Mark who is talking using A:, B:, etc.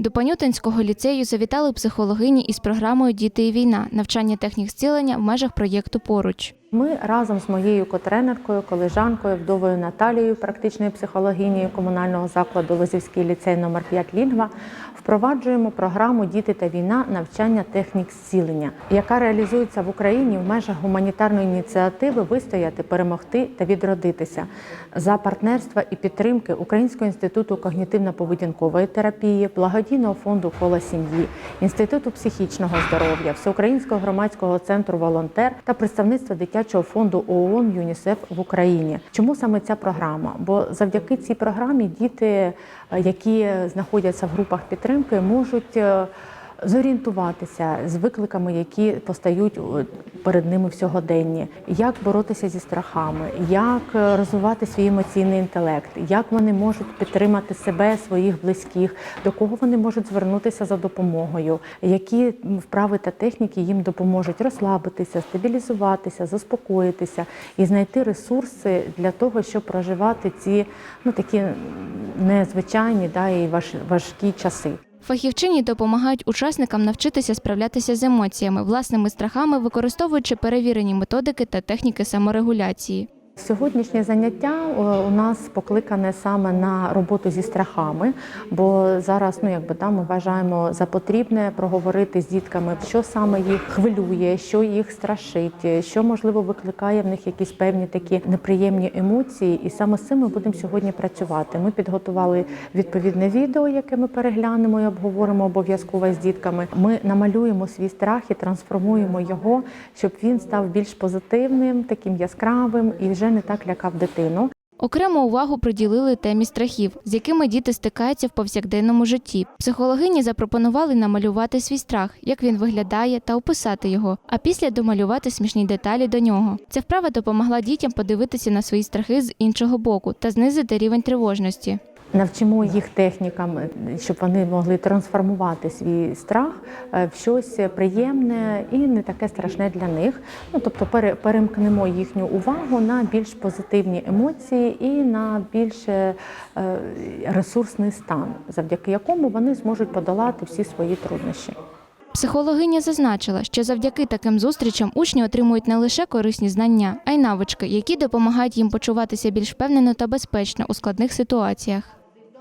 A: До Панютинського ліцею завітали психологині із програмою Діти і війна навчання технік зцілення в межах проєкту Поруч.
B: Ми разом з моєю котренеркою, колежанкою, вдовою Наталією, практичною психологинею комунального закладу Лозівський ліцей номер 5 Лінгва, впроваджуємо програму Діти та війна. Навчання технік зцілення, яка реалізується в Україні в межах гуманітарної ініціативи Вистояти, перемогти та відродитися за партнерства і підтримки Українського інституту когнітивно-поведінкової терапії, благодійного фонду Коло сім'ї, інституту психічного здоров'я, Всеукраїнського громадського центру Волонтер та представництва дитячого фонду ООН ЮНІСЕФ в Україні. Чому саме ця програма? Бо завдяки цій програмі діти, е, які знаходяться в групах підтримки, можуть е, зорієнтуватися з викликами, які постають перед ними в сьогоденні, як боротися зі страхами, як е, розвивати свій емоційний інтелект, як вони можуть підтримати себе, своїх близьких, до кого вони можуть звернутися за допомогою, які вправи та техніки їм допоможуть розслабитися, стабілізуватися, заспокоїтися і знайти ресурси для того, щоб проживати ці ну такі незвичайні да, і важ- важкі часи.
A: Фахівчині допомагають учасникам навчитися справлятися з емоціями, власними страхами, використовуючи перевірені методики та техніки саморегуляції.
B: Сьогоднішнє заняття е, у нас покликане саме на роботу зі страхами, бо зараз ну якби там ми вважаємо за потрібне проговорити з дітками, що саме їх хвилює, що їх страшить, що можливо викликає в них якісь певні такі неприємні емоції. І саме з цим ми будемо сьогодні працювати. Ми підготували відповідне відео, яке ми переглянемо і обговоримо обов'язково з дітками. Ми намалюємо свій страх і трансформуємо його, щоб він став більш позитивним, таким яскравим і вже не так лякав дитину.
A: Окрему увагу приділили темі страхів, з якими діти стикаються в повсякденному житті. Психологині запропонували намалювати свій страх, як він виглядає, та описати його, а після домалювати смішні деталі до нього. Ця вправа допомогла дітям подивитися на свої страхи з іншого боку та знизити рівень тривожності.
B: Навчимо їх технікам, щоб вони могли трансформувати свій страх е, в щось приємне і не таке страшне для них. Ну тобто пере- перемкнемо їхню увагу на більш позитивні емоції і на більш е, ресурсний стан, завдяки якому вони зможуть подолати всі свої труднощі.
A: Психологиня зазначила, що завдяки таким зустрічам учні отримують не лише корисні знання, а й навички, які допомагають їм почуватися більш впевнено та безпечно у складних ситуаціях.